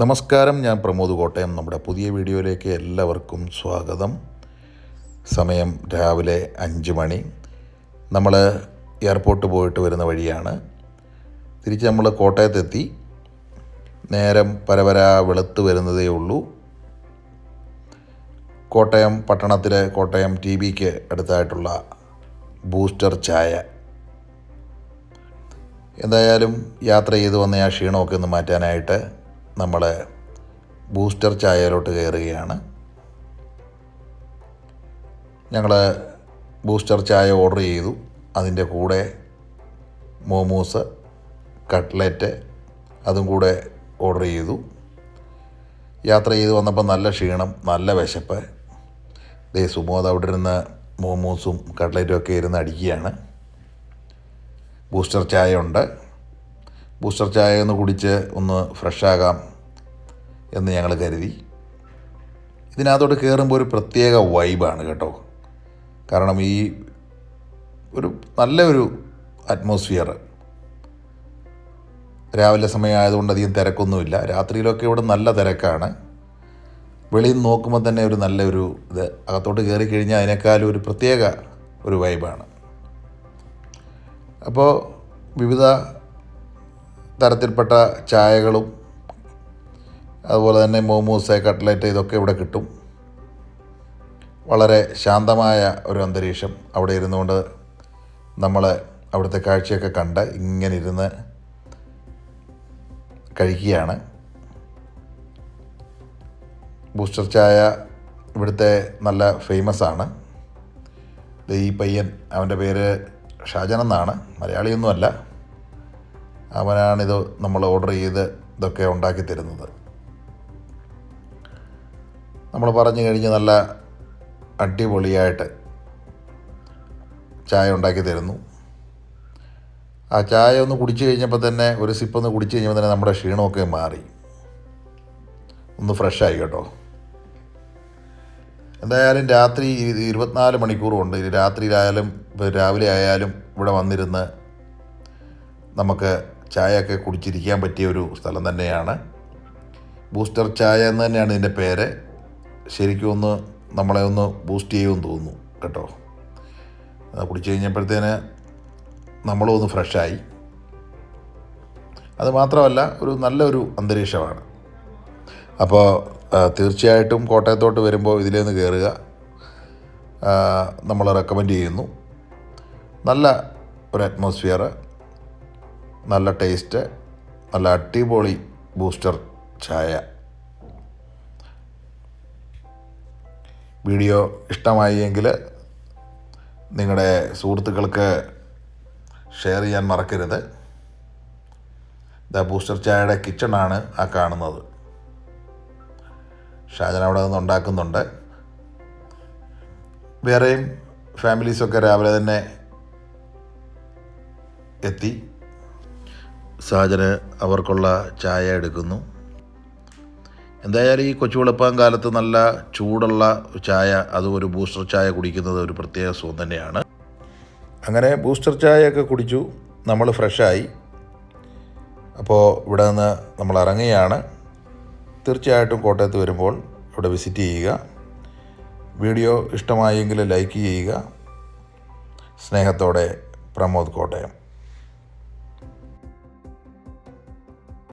നമസ്കാരം ഞാൻ പ്രമോദ് കോട്ടയം. നമ്മുടെ പുതിയ വീഡിയോയിലേക്ക് എല്ലാവർക്കും സ്വാഗതം. സമയം രാവിലെ അഞ്ച് മണി. നമ്മൾ എയർപോർട്ട് പോയിട്ട് വരുന്ന വഴിയാണ്. തിരിച്ച് നമ്മൾ കോട്ടയത്തെത്തി. നേരം പരപര വെളുത്ത് വരുന്നതേ ഉള്ളൂ. കോട്ടയം പട്ടണത്തിലെ കോട്ടയം ടി വിക്ക് അടുത്തായിട്ടുള്ള ബൂസ്റ്റർ ചായ. എന്തായാലും യാത്ര ചെയ്ത് വന്ന ആ ക്ഷീണമൊക്കെ ഒന്ന് മാറ്റാനായിട്ട് നമ്മൾ ബൂസ്റ്റർ ചായയിലോട്ട് കയറുകയാണ്. ഞങ്ങൾ ബൂസ്റ്റർ ചായ ഓർഡർ ചെയ്തു. അതിന്റെ കൂടെ മോമോസ് കട്ട്ലറ്റ് അതും കൂടെ ഓർഡർ ചെയ്തു. യാത്ര ചെയ്ത് വന്നപ്പോൾ നല്ല ക്ഷീണം നല്ല വിശപ്പ്. ദേ സുമോദ് അവിടെ ഇരുന്ന് മോമോസും കട്ട്ലറ്റും ഒക്കെ ഇരുന്ന് അടിക്കുകയാണ്. ബൂസ്റ്റർ ചായ ഉണ്ട്. ബൂസ്റ്റർ ചായ ഒന്ന് കുടിച്ച് ഒന്ന് ഫ്രഷാകാം എന്ന് ഞങ്ങൾ കരുതി. ഇതിനകത്തോട്ട് കയറുമ്പോൾ ഒരു പ്രത്യേക വൈബാണ് കേട്ടോ. കാരണം ഈ ഒരു നല്ലൊരു അറ്റ്മോസ്ഫിയർ രാവിലെ സമയമായതുകൊണ്ട് അധികം തിരക്കൊന്നുമില്ല. രാത്രിയിലൊക്കെ ഇവിടെ നല്ല തിരക്കാണ്. വെളിയിൽ നിന്ന് നോക്കുമ്പോൾ തന്നെ ഒരു നല്ലൊരു ഇത്. അകത്തോട്ട് കയറി കഴിഞ്ഞാൽ അതിനേക്കാളും ഒരു പ്രത്യേക ഒരു വൈബാണ്. അപ്പോൾ വിവിധ തരത്തിൽപ്പെട്ട ചായകളും അതുപോലെ തന്നെ മോമോസ് കട്ട്ലറ്റ് ഇതൊക്കെ ഇവിടെ കിട്ടും. വളരെ ശാന്തമായ ഒരു അന്തരീക്ഷം അവിടെ ഇരുന്നുകൊണ്ട് നമ്മൾ അവിടുത്തെ കാഴ്ചയൊക്കെ കണ്ട് ഇങ്ങനെ ഇരുന്ന് കഴിക്കുകയാണ്. ബൂസ്റ്റർ ചായ ഇവിടുത്തെ നല്ല ഫേമസ് ആണ്. ഈ പയ്യൻ അവന്റെ പേര് ഷാജൻ എന്നാണ്. മലയാളിയൊന്നുമല്ല. അവനാണിത് നമ്മൾ ഓർഡർ ചെയ്ത് ഇതൊക്കെ ഉണ്ടാക്കി തരുന്നത്. നമ്മൾ പറഞ്ഞു കഴിഞ്ഞ് നല്ല അടിപൊളിയായിട്ട് ചായ ഉണ്ടാക്കി തരുന്നു. ആ ചായ ഒന്ന് കുടിച്ചു കഴിഞ്ഞപ്പോൾ തന്നെ ഒരു സിപ്പ് ഒന്ന് കുടിച്ചു കഴിഞ്ഞപ്പോൾ തന്നെ നമ്മുടെ ക്ഷീണമൊക്കെ മാറി. ഒന്ന് ഫ്രഷായി കേട്ടോ. എന്തായാലും രാത്രി ഇരുപത്തിനാല് മണിക്കൂറുണ്ട് രാത്രിയിലായാലും രാവിലെ ആയാലും ഇവിടെ വന്നിരുന്ന് നമുക്ക് ചായയൊക്കെ കുടിച്ചിരിക്കാൻ പറ്റിയ ഒരു സ്ഥലം തന്നെയാണ്. ബൂസ്റ്റർ ചായ എന്ന് തന്നെയാണ് ഇതിന്റെ പേര്. ശരിക്കും ഒന്ന് നമ്മളെ ഒന്ന് ബൂസ്റ്റ് ചെയ്യുമെന്ന് തോന്നുന്നു കേട്ടോ. അത് കുടിച്ചു കഴിഞ്ഞപ്പോഴത്തേന് നമ്മളും ഒന്ന് ഫ്രഷായി. അത് മാത്രമല്ല ഒരു നല്ലൊരു അന്തരീക്ഷമാണ്. അപ്പോൾ തീർച്ചയായിട്ടും കോട്ടയത്തോട്ട് വരുമ്പോൾ ഇതിലേന്ന് കയറുക. നമ്മൾ റെക്കമെൻഡ് ചെയ്യുന്നു. നല്ല ഒരു അറ്റ്മോസ്ഫിയർ നല്ല ടേസ്റ്റ് നല്ല അടിപൊളി ബൂസ്റ്റർ ചായ. വീഡിയോ ഇഷ്ടമായി എങ്കിൽ നിങ്ങളുടെ സുഹൃത്തുക്കൾക്ക് ഷെയർ ചെയ്യാൻ മറക്കരുത്. ദ ബൂസ്റ്റർ ചായയുടെ കിച്ചണാണ് ആ കാണുന്നത്. ഷാജൻ അവിടെ നിന്ന് ഉണ്ടാക്കുന്നുണ്ട്. വേറെയും ഫാമിലീസൊക്കെ രാവിലെ തന്നെ എത്തി. ഷാജന് അവർക്കുള്ള ചായ എടുക്കുന്നു. എന്തായാലും ഈ കൊച്ചു വെളുപ്പം കാലത്ത് നല്ല ചൂടുള്ള ചായ അതും ഒരു ബൂസ്റ്റർ ചായ കുടിക്കുന്നത് ഒരു പ്രത്യേക സുഖം തന്നെയാണ്. അങ്ങനെ ബൂസ്റ്റർ ചായയൊക്കെ കുടിച്ചു. നമ്മൾ ഫ്രഷായി. അപ്പോൾ ഇവിടെ നിന്ന് നമ്മൾ ഇറങ്ങുകയാണ്. തീർച്ചയായിട്ടും കോട്ടയത്ത് വരുമ്പോൾ ഇവിടെ വിസിറ്റ് ചെയ്യുക. വീഡിയോ ഇഷ്ടമായെങ്കിൽ ലൈക്ക് ചെയ്യുക. സ്നേഹത്തോടെ പ്രമോദ് കോട്ടയം.